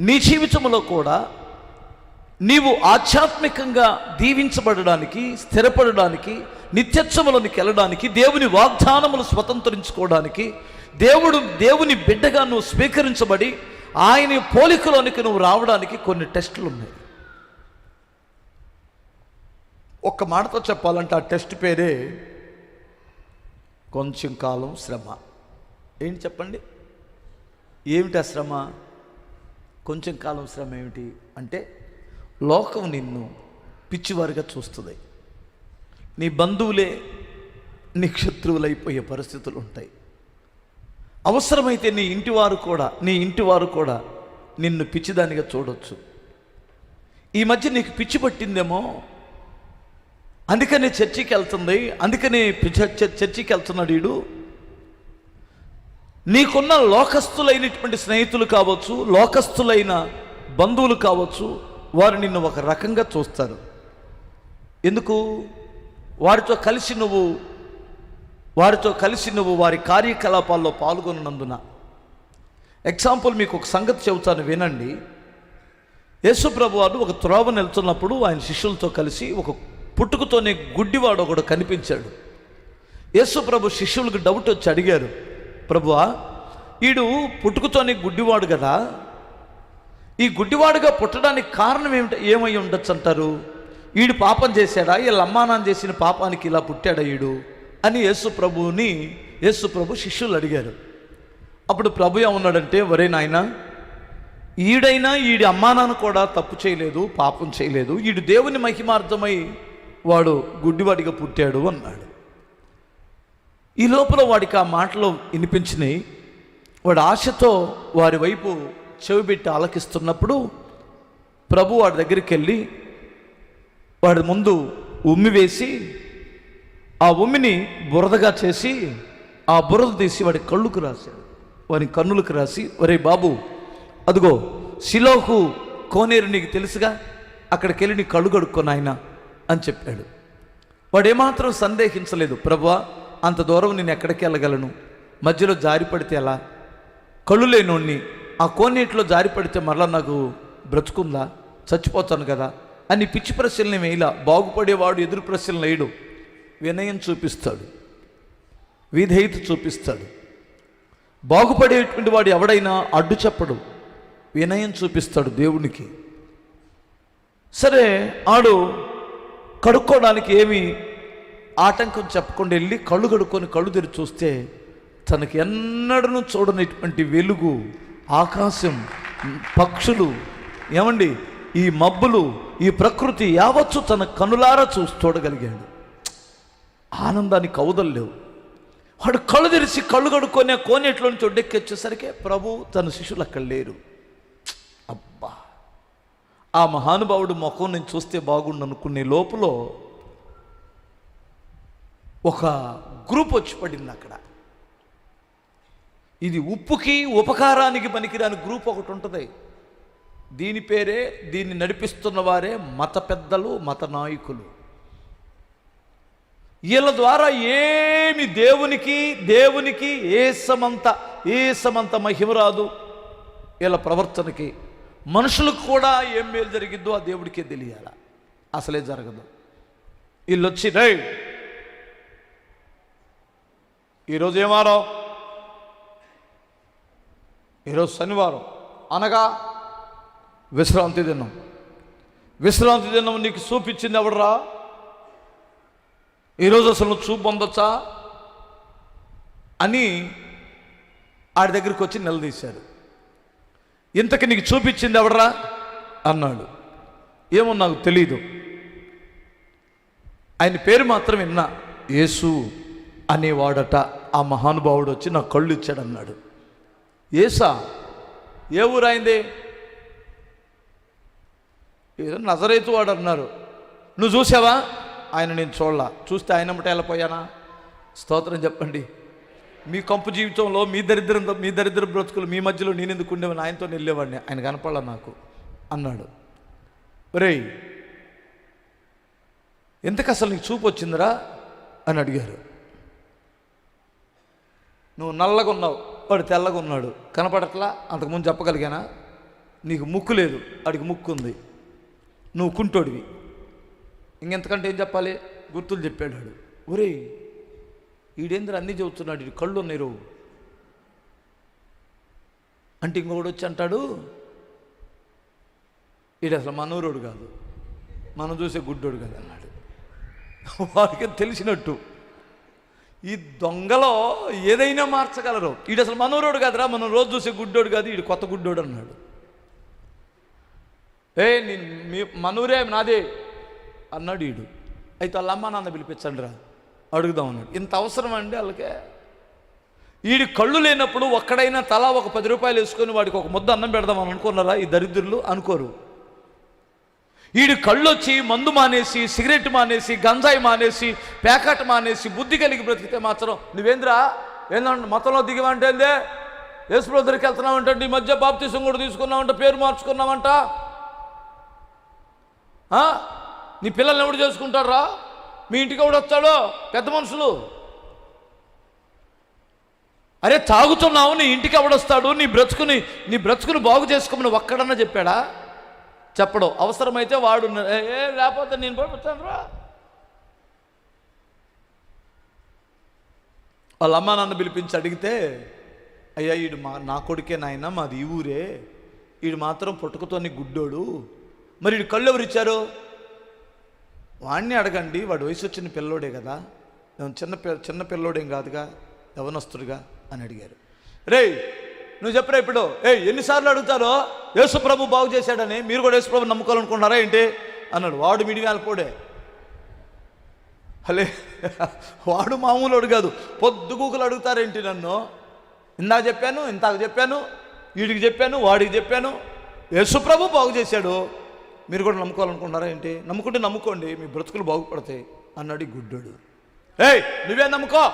నీ జీవితంలో కూడా నీవు ఆధ్యాత్మికంగా దీవించబడడానికి స్థిరపడడానికి నిత్యత్వములోనికి వెళ్ళడానికి దేవుని వాగ్దానములు స్వతంత్రించుకోవడానికి దేవుడు దేవుని బిడ్డగా నువ్వు స్వీకరించబడి ఆయన పోలికలోనికి నువ్వు రావడానికి కొన్ని టెస్టులు ఉన్నాయి. ఒక్క మాటతో చెప్పాలంటే ఆ టెస్ట్ పేరే కొంచెం కాలం శ్రమ. ఏంటి చెప్పండి? ఏమిటి ఆ శ్రమ? కొంచెం కాలం శ్రమ ఏమిటి అంటే లోకం నిన్ను పిచ్చివారిగా చూస్తుంది. నీ బంధువులే నీ శత్రువులైపోయే పరిస్థితులు ఉంటాయి. అవసరమైతే నీ ఇంటివారు కూడా నీ ఇంటివారు కూడా నిన్ను పిచ్చిదానిగా చూడొచ్చు. ఈ మధ్య నీకు పిచ్చి పట్టిందేమో? అందుకని చర్చికి వెళ్తుంది అందుకని చర్చికి వెళ్తున్నాడు వీడు నీకున్న లోకస్తులైనటువంటి స్నేహితులు కావచ్చు లోకస్తులైన బంధువులు కావచ్చు వారు నిన్ను ఒక రకంగా చూస్తారు. ఎందుకు? వారితో కలిసి నువ్వు వారితో కలిసి నువ్వు వారి కార్యకలాపాల్లో పాల్గొన్నందున ఎగ్జాంపుల్ మీకు ఒక సంగతి చెబుతాను వినండి. యేసు ప్రభు వారు ఒక త్రోవ వెళ్తున్నప్పుడు ఆయన శిష్యులతో కలిసి ఒక పుట్టుకతోనే గుడ్డివాడు ఒకడు కనిపించాడు యేసుప్రభు శిష్యులకు డౌట్ వచ్చి అడిగారు ప్రభువా ఈడు పుట్టుకతోనే గుడ్డివాడు కదా ఈ గుడ్డివాడుగా పుట్టడానికి కారణం ఏమిటి ఏమై ఉండొచ్చు అంటారు? ఈడు పాపం చేశాడా? వీళ్ళ అమ్మానాన్న చేసిన పాపానికి ఇలా పుట్టాడా ఈడు? అని యేసు ప్రభువుని యేసు ప్రభు శిష్యులు అడిగారు. అప్పుడు ప్రభు ఏమన్నాడంటే వరే నాయనా ఈడైనా ఈడి అమ్మానాన్న కూడా తప్పు చేయలేదు పాపం చేయలేదు ఈడు దేవుని మహిమార్థమై వాడు గుడ్డివాడిగా పుట్టాడు అన్నాడు. ఈ లోపల వాడికి ఆ మాటలు వినిపించినాయి. వాడు ఆశతో వారి వైపు చెవిబెట్టి ఆలకిస్తున్నప్పుడు ప్రభు వాడి దగ్గరికి వెళ్ళి వాడి ముందు ఉమ్మి వేసి ఆ ఉమ్మిని బురదగా చేసి ఆ బురద తీసి వాడి కళ్ళుకు రాశాడు. వారి కన్నులకు రాసి ఒరే బాబు అదిగో శిలోహు కోనేరు నీకు తెలుసుగా? అక్కడికి వెళ్ళి నీ కళ్ళు కడుక్కొని ఆయన అని చెప్పాడు. వాడు ఏమాత్రం సందేహించలేదు. ప్రభువా అంత దూరం నేను ఎక్కడికి వెళ్ళగలను? మధ్యలో జారిపడితే ఎలా? కళ్ళు లేనోడిని ఆ కోనేటిలో జారిపడితే మరలా నాకు బ్రతుకుందా? చచ్చిపోతాను కదా? అని పిచ్చి ప్రశ్నలు వేయలా. బాగుపడేవాడు ఎదురు ప్రశ్నలు వేయడు. వినయం చూపిస్తాడు. విధేయత చూపిస్తాడు. బాగుపడేటువంటి వాడు ఎవడైనా అడ్డు చెప్పడు. వినయం చూపిస్తాడు దేవునికి. సరే ఆడు కడుక్కోవడానికి ఏమి ఆటంకం చెప్పకుండా వెళ్ళి కళ్ళు కడుక్కొని కళ్ళు తెరి చూస్తే తనకి ఎన్నడను చూడనటువంటి వెలుగు ఆకాశం పక్షులు ఏమండి? ఈ మబ్బులు ఈ ప్రకృతి యావత్తు తన కనులారా చూసి చూడగలిగాడు. ఆనందానికి కౌదలు వాడు కళ్ళు తెరిచి కళ్ళు కడుక్కునే కోనేట్లో నుంచి ఒడ్డెక్కి వచ్చేసరికి ప్రభు తన శిష్యులు అక్కడ లేరు. అబ్బా! ఆ మహానుభావుడు ముఖం నేను చూస్తే బాగుండు అనుకునే లోపల ఒక గ్రూప్ వచ్చి పడింది అక్కడ. ఇది ఉప్పుకి ఉపకారానికి పనికిరాని గ్రూప్ ఒకటి ఉంటుంది. దీని పేరే దీన్ని నడిపిస్తున్న వారే మత పెద్దలు మత నాయకులు. వీళ్ళ ద్వారా ఏమి దేవునికి దేవునికి ఏసమంత ఏసమంత మహిమ రాదు. వీళ్ళ ప్రవర్తనకి మనుషులకు కూడా ఏం మేలు జరిగిద్దో ఆ దేవుడికే తెలియాల. అసలే జరగదు. వీళ్ళు వచ్చి ఈరోజు ఏమారో ఈరోజు శనివారం. అనగా విశ్రాంతి దినం. విశ్రాంతి దినం నీకు చూపించింది ఎవడరా? ఈరోజు అసలు నువ్వు చూపు పొందొచ్చా అని ఆడి దగ్గరికి వచ్చి నిలదీశారు ఇంతకి నీకు చూపించింది ఎవడరా? అన్నాడు. ఏమో నాకు తెలీదు. ఆయన పేరు మాత్రం విన్నా. యేసు. అనేవాడట ఆ మహానుభావుడు వచ్చి నా కళ్ళు ఇచ్చాడన్నాడు ఏసా ఏ ఊరు అయింది ఏదో నజరైతు వాడు అన్నారు నువ్వు చూసావా? ఆయన నేను చూడలా. చూస్తే ఆయన ముట వెళ్ళిపోయానా? స్తోత్రం చెప్పండి. మీ కంపు జీవితంలో మీ దరిద్రం మీ దరిద్ర బ్రతుకులు మీ మధ్యలో నేను ఎందుకు ఉండేవాడిని? ఆయనతో వెళ్ళేవాడిని. ఆయన కనపడలా నాకు. అన్నాడు. ఒరేయ్ ఎందుకు అసలు నీకు చూపు వచ్చిందిరా అని అడిగారు. నువ్వు నల్లగా ఉన్నావు వాడు తెల్లగా ఉన్నాడు కనపడట్లా? అంతకుముందు చెప్పగలిగానా? నీకు ముక్కు లేదు వాడికి ముక్కు ఉంది. నువ్వు కుంటోడివి. ఇంకెంతకంటే ఏం చెప్పాలి? గుర్తులు చెప్పాడు వాడు. ఒరేయ్ ఈడేంద్ర అన్నీ చెబుతున్నాడు? ఈ కళ్ళు ఉన్నాయి రో. అంటే ఇంకొకడు వచ్చి అంటాడు ఈడు అసలు మనూరుడు కాదు. మనం చూసే గుడ్డోడు కాదు అన్నాడు వాడికి తెలిసినట్టు. ఈ దొంగలో ఏదైనా మార్చగలరు. ఈడు అసలు మనూరోడు కాదురా మనం రోజు చూసే గుడ్డోడు కాదు ఈడు కొత్త గుడ్డోడు అన్నాడు. ఏ నేను మీ మనూరే నాదే అన్నాడు ఈడు. అయితే వాళ్ళ అమ్మ నాన్న పిలిపించండి రా అడుగుదాం అన్నాడు. ఇంత అవసరం అండి వాళ్ళకే? వీడి కళ్ళు లేనప్పుడు ఒక్కడైనా తలా ఒక పది రూపాయలు వేసుకొని వాడికి ఒక ముద్ద అన్నం పెడదామని అనుకున్నారా? ఈ దరిద్రులు అనుకోరు. వీడి కళ్ళు వచ్చి మందు మానేసి సిగరెట్ మానేసి గంజాయి మానేసి ప్యాకెట్ మానేసి బుద్ధి కలిగి బ్రతికితే మాత్రం నువ్వేంద్రా? ఏందంటే మతంలో దిగమంటే ఏందే? యేసుప్రభు దగ్గరికి వెళ్తున్నావంటే ఈ మధ్య బాప్తీసం కూడా తీసుకున్నామంట పేరు మార్చుకున్నామంట నీ పిల్లల్ని ఎవడు చేసుకుంటారా మీ ఇంటికి ఎవడు వస్తాడో పెద్ద మనుషులు. అరే తాగుతున్నావు నీ ఇంటికి ఎవడొస్తాడు? నీ బ్రతుకుని నీ బ్రతుకుని బాగు చేసుకోమని ఒక్కడన్నా చెప్పాడా? చెప్పడం. అవసరమైతే వాడు ఏ లేకపోతే నేను పంపిస్తాను రా. వాళ్ళ అమ్మ నాన్న పిలిపించి అడిగితే అయ్యా ఈడు మా నా కొడుకే నాయన మాది ఈ ఊరే. ఈడు మాత్రం పుట్టుకతోని గుడ్డోడు. మరి ఈడు కళ్ళు ఎవరు ఇచ్చారు వాడిని అడగండి వాడు వయసు వచ్చిన పిల్లోడే కదా. చిన్న చిన్న పిల్లోడేం కాదుగా యవనస్తుడుగా? అని అడిగారు. రేయ్ నువ్వు చెప్పరా ఇప్పుడు ఏ ఎన్నిసార్లు అడుగుతారో? యేసుప్రభు బాగు చేశాడని మీరు కూడా యేసుప్రభు నమ్ముకోవాలనుకుంటున్నారా ఏంటి? అన్నాడు. వాడు మిడివేల పోడే. హలే వాడు మామూలు కాదు. పొద్దుగూకులు అడుగుతారేంటి నన్ను? ఇందాక చెప్పాను ఇందాక చెప్పాను వీడికి చెప్పాను వాడికి చెప్పాను. యేసుప్రభు బాగు చేశాడు. మీరు కూడా నమ్ముకోవాలనుకుంటున్నారా ఏంటి? నమ్ముకుంటే నమ్ముకోండి మీ బ్రతుకులు బాగుపడతాయి అన్నాడు ఈ గుడ్డోడు. ఏయ్ నువ్వే నమ్ముకో?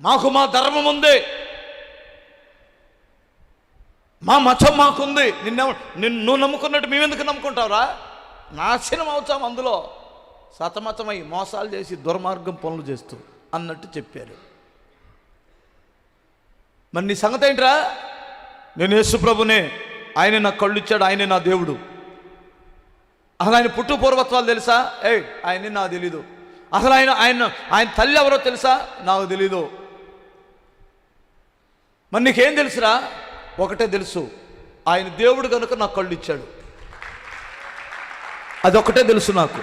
మాకు మా ధర్మం ఉంది. మా మతం మాకుంది. నిన్న నిన్ను నమ్ముకున్నట్టు మేమెందుకు నమ్ముకుంటావురా? నాశనం అవుతాం అందులో. సతమతమై మోసాలు చేసి దుర్మార్గం పనులు చేస్తూ అన్నట్టు చెప్పారు. మరి నీ సంగతి ఏంట్రా? నేను యేసుప్రభునే ఆయన నా కళ్ళు ఇచ్చాడు ఆయనే నా దేవుడు. అసలు ఆయన పుట్టు పూర్వత్వాలు తెలుసా? ఏయ్ ఆయనే నాకు తెలీదు. అసలు ఆయన ఆయన ఆయన తల్లి ఎవరో తెలుసా? నాకు తెలీదు. మరి నీకేం తెలుసురా? ఒకటే తెలుసు. ఆయన దేవుడు కనుక నాకు కళ్ళు ఇచ్చాడు. అదొకటే తెలుసు నాకు.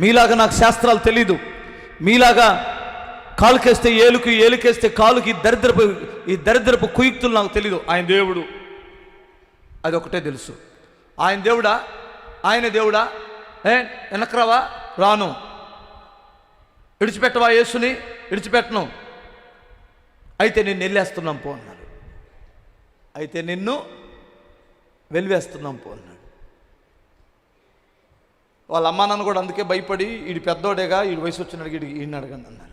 మీలాగా నాకు శాస్త్రాలు తెలీదు. మీలాగా కాలుకేస్తే ఏలుకు ఏలుకేస్తే కాలుకి దరిద్రపు ఈ దరిద్రపు కుయుక్తులు నాకు తెలీదు. ఆయన దేవుడు. అది ఒకటే తెలుసు. ఆయన దేవుడా? ఆయన దేవుడా? ఏ? వెనక్రావా? రాను. విడిచిపెట్టవా యేసుని? విడిచిపెట్టను. అయితే నేను వెళ్ళేస్తున్నాం పో అయితే నిన్ను వెలివేస్తున్నాం పో అన్నాడు. వాళ్ళ అమ్మా నాన్న కూడా అందుకే భయపడి ఈడు పెద్దోడేగా ఈడు వయసు వచ్చిన అడిగి ఈయన అడగండి అన్నారు.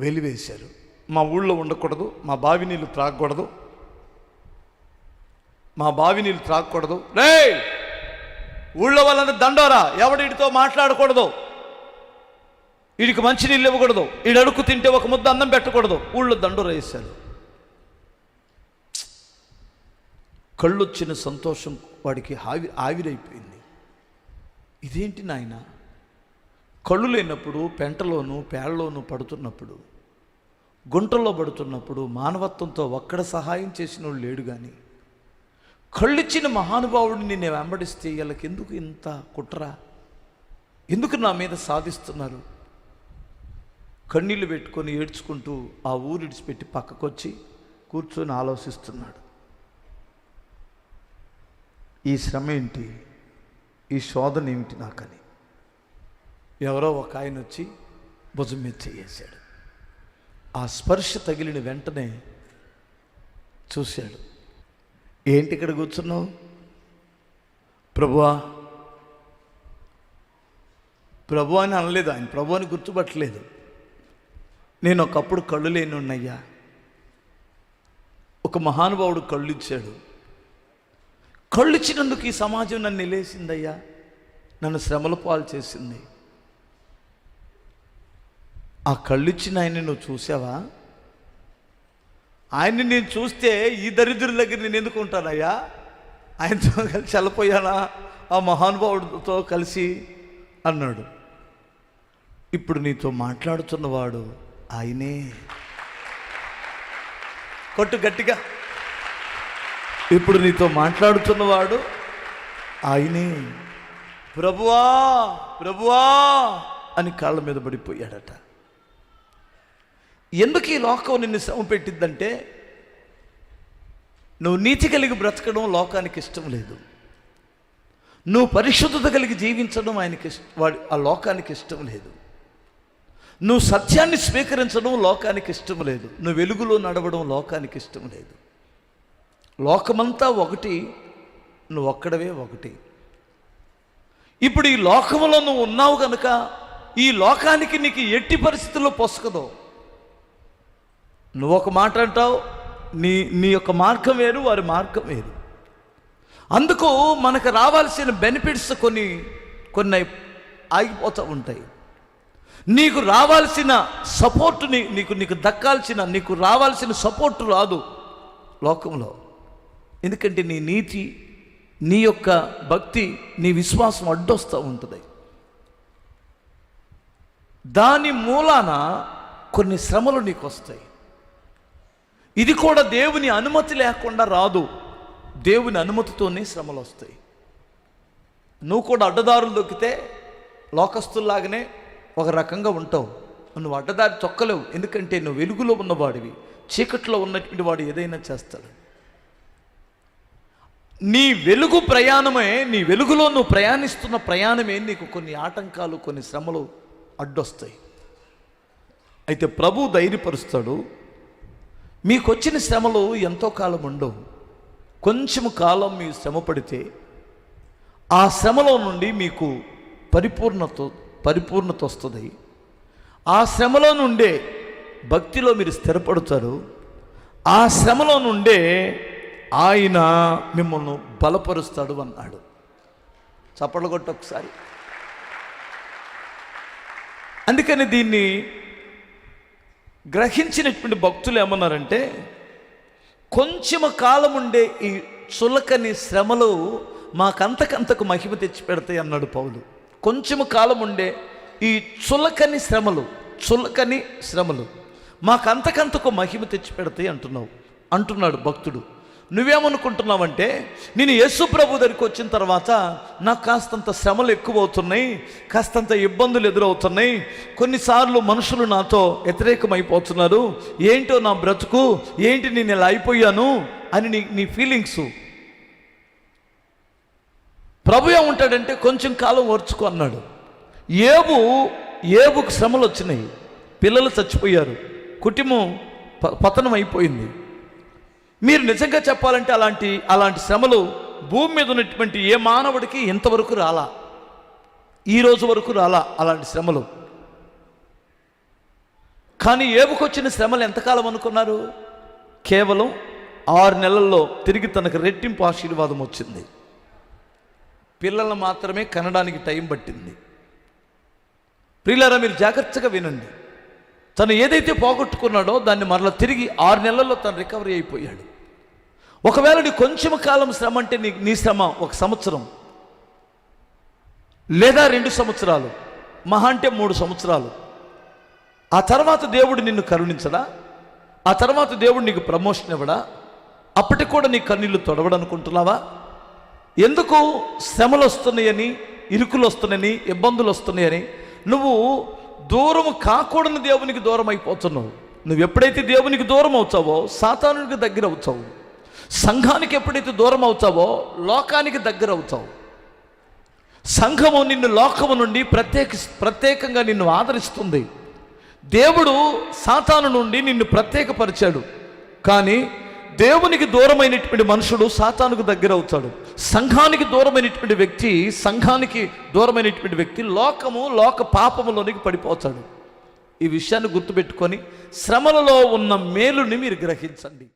వెలివేశారు. మా ఊళ్ళో ఉండకూడదు మా బావి నీళ్ళు త్రాగకూడదు. మా బావి నీళ్ళు త్రాగకూడదు. రే ఊళ్ళో వాళ్ళందరూ దండోరా ఎవడిడితో మాట్లాడకూడదు? వీడికి మంచి నీళ్ళు ఇవ్వకూడదు. వీడు అడుక్కు తింటే ఒక ముద్ద అన్నం పెట్టకూడదు. ఊళ్ళో దండోరా వేశారు. కళ్ళొచ్చిన సంతోషం వాడికి ఆవి ఆవిరైపోయింది. ఇదేంటి నాయన? కళ్ళు లేనప్పుడు పెంటలోను పేళ్ళలోను పడుతున్నప్పుడు గుంటల్లో పడుతున్నప్పుడు మానవత్వంతో ఒక్కడ సహాయం చేసిన వాళ్ళు లేడు కానీ కళ్ళిచ్చిన మహానుభావుడిని నేను వెంబడిస్తే వీళ్ళకి ఎందుకు ఇంత కుట్ర? ఎందుకు నా మీద సాధిస్తున్నారు? కన్నీళ్ళు పెట్టుకొని ఏడ్చుకుంటూ ఆ ఊరు ఇడిచిపెట్టి పక్కకొచ్చి కూర్చొని ఆలోచిస్తున్నాడు. ఈ శ్రమ ఏంటి? ఈ శోధన ఏమిటి నాకని? ఎవరో ఒక ఆయన వచ్చి భుజం మీద చేసాడు ఆ స్పర్శ తగిలిన వెంటనే చూశాడు. ఏంటి ఇక్కడ కూర్చున్నావు? ప్రభువా ప్రభు అని అనలేదు ఆయన. ప్రభు అని గుర్తుపట్టలేదు. నేను ఒకప్పుడు కళ్ళు లేని ఉన్నయ్యా ఒక మహానుభావుడు కళ్ళు ఇచ్చాడు. కళ్ళు ఇచ్చినందుకు ఈ సమాజం నన్ను నిలేసిందయ్యా. నన్ను శ్రమల పాలు చేసింది. ఆ కళ్ళిచ్చిన ఆయన్ని నువ్వు చూసావా? ఆయన్ని నేను చూస్తే ఈ దరిద్రుల దగ్గర నేను ఎందుకుంటానయ్యా ఆయనతో కలిసి వెళ్ళిపోయానా? ఆ మహానుభావుడితో కలిసి అన్నాడు. ఇప్పుడు నీతో మాట్లాడుతున్నవాడు ఆయనే. కొట్టు గట్టిగా. ఇప్పుడు నీతో మాట్లాడుతున్నవాడు ఆయనే. ప్రభువా ప్రభువా. అని కాళ్ళ మీద పడిపోయాడట. ఎందుకు ఈ లోకం నిన్ను శ్రమ పెట్టిద్దంటే నువ్వు నీతి కలిగి బ్రతకడం లోకానికి ఇష్టం లేదు. నువ్వు పరిశుద్ధత కలిగి జీవించడం ఆయనకి వాడి ఆ లోకానికి ఇష్టం లేదు. నువ్వు సత్యాన్ని స్వీకరించడం లోకానికి ఇష్టం లేదు. నువ్వు వెలుగులో నడవడం లోకానికి ఇష్టం లేదు. లోకమంతా ఒకటి నువ్వు ఒక్కడవే ఒకటి. ఇప్పుడు ఈ లోకంలో నువ్వు ఉన్నావు కనుక ఈ లోకానికి నీకు ఎట్టి పరిస్థితుల్లో పొసకదు నువ్వు ఒక మాట అంటావు నీ నీ యొక్క మార్గం వేరు వారి మార్గం వేరు. అందుకు మనకు రావాల్సిన బెనిఫిట్స్ కొన్ని కొన్ని ఆగిపోతూ ఉంటాయి. నీకు రావాల్సిన సపోర్ట్ నీకు నీకు దక్కాల్సిన నీకు రావాల్సిన సపోర్ట్ రాదు లోకంలో ఎందుకంటే నీ నీతి నీ యొక్క భక్తి నీ విశ్వాసం అడ్డొస్తూ ఉంటుంది. దాని మూలాన కొన్ని శ్రమలు నీకు వస్తాయి ఇది కూడా దేవుని అనుమతి లేకుండా రాదు. దేవుని అనుమతితోనే శ్రమలు వస్తాయి నువ్వు కూడా అడ్డదారులు దొక్కితే లోకస్తుల్లాగానే ఒక రకంగా ఉంటావు. నువ్వు అడ్డదారి తొక్కలేవు. ఎందుకంటే నువ్వు వెలుగులో ఉన్నవాడివి. చీకట్లో ఉన్నటువంటి వాడు ఏదైనా చేస్తాడు. నీ వెలుగు ప్రయాణమే నీ వెలుగులో నువ్వు ప్రయాణిస్తున్న ప్రయాణమే నీకు కొన్ని ఆటంకాలు కొన్ని శ్రమలు అడ్డొస్తాయి. అయితే ప్రభు ధైర్యపరుస్తాడు. మీకు వచ్చిన శ్రమలు ఎంతో కాలం ఉండవు. కొంచెం కాలం మీరు శ్రమ పడితే ఆ శ్రమలో నుండి మీకు పరిపూర్ణత పరిపూర్ణత వస్తుంది. ఆ శ్రమలో నుండే భక్తిలో మీరు స్థిరపడతారు. ఆ శ్రమలో నుండే ఆయన మిమ్మల్ని బలపరుస్తాడు అన్నాడు. చప్పట్లు కొట్టు ఒకసారి. అందుకని దీన్ని గ్రహించినటువంటి భక్తులు ఏమన్నారంటే కొంచెం కాలం ఉండే ఈ చులకని శ్రమలు మాకంతకంతకు మహిమ తెచ్చి పెడతాయి అన్నాడు పౌలు. కొంచెం కాలం ఉండే ఈ చులకని శ్రమలు చులకని శ్రమలు మాకంతకంతకు మహిమ తెచ్చి పెడతాయి అంటున్నావు అంటున్నాడు భక్తుడు. నువ్వేమనుకుంటున్నావంటే నేను యేసు ప్రభు దగ్గరికి వచ్చిన తర్వాత నాకు కాస్తంత శ్రమలు ఎక్కువ అవుతున్నాయి కాస్తంత ఇబ్బందులు ఎదురవుతున్నాయి. కొన్నిసార్లు మనుషులు నాతో వ్యతిరేకమైపోతున్నారు. ఏంటో నా బ్రతుకు ఏంటి నేను ఇలా అయిపోయాను అని నీ నీ ఫీలింగ్స్ ప్రభు ఏముంటాడంటే కొంచెం కాలం ఓర్చుకో అన్నాడు. ఏబు ఏబుకు శ్రమలు వచ్చినాయి పిల్లలు చచ్చిపోయారు. కుటుంబం ప- పతనం అయిపోయింది మీరు నిజంగా చెప్పాలంటే అలాంటి అలాంటి శ్రమలు భూమి మీద ఉన్నటువంటి ఏ మానవుడికి ఇంతవరకు రాలా. ఈ రోజు వరకు రాలా అలాంటి శ్రమలు. కానీ ఏబుకొచ్చిన శ్రమలు ఎంతకాలం అనుకున్నారు? కేవలం ఆరు నెలల్లో తిరిగి తనకు రెట్టింపు ఆశీర్వాదం వచ్చింది. పిల్లలను మాత్రమే కనడానికి టైం పట్టింది. ప్రియులారా మీరు జాగ్రత్తగా వినండి. తను ఏదైతే పోగొట్టుకున్నాడో దాన్ని మరలా తిరిగి ఆరు నెలల్లో తను రికవరీ అయిపోయాడు. ఒకవేళ నీ కొంచెం కాలం శ్రమ అంటే నీ నీ శ్రమ ఒక సంవత్సరం. లేదా రెండు సంవత్సరాలు. మహా అంటే మూడు సంవత్సరాలు. ఆ తర్వాత దేవుడు నిన్ను కరుణించడా? ఆ తర్వాత దేవుడు నీకు ప్రమోషన్ ఇవ్వడా? అప్పటికి కూడా నీ కన్నీళ్ళు తొడవడనుకుంటున్నావా? ఎందుకు శ్రమలు వస్తున్నాయని ఇరుకులు వస్తున్నాయని ఇబ్బందులు వస్తున్నాయని? నువ్వు దూరం కాకూడని దేవునికి దూరం అయిపోతున్నావు. నువ్వు ఎప్పుడైతే దేవునికి దూరం అవుతావో సాతానునికి దగ్గర అవుతావు. సంఘానికి ఎప్పుడైతే దూరం అవుతావో లోకానికి దగ్గర అవుతావు. సంఘము నిన్ను లోకము నుండి ప్రత్యేక ప్రత్యేకంగా నిన్ను ఆదరిస్తుంది. దేవుడు సాతాను నుండి నిన్ను ప్రత్యేకపరిచాడు. కానీ దేవునికి దూరమైనటువంటి మనుషుడు సాతానుకు దగ్గర అవుతాడు. సంఘానికి దూరమైనటువంటి వ్యక్తి సంఘానికి దూరమైనటువంటి వ్యక్తి లోకము లోక పాపములోనికి పడిపోతాడు. ఈ విషయాన్ని గుర్తుపెట్టుకొని శ్రమలలో ఉన్న మేలుని మీరు గ్రహించండి.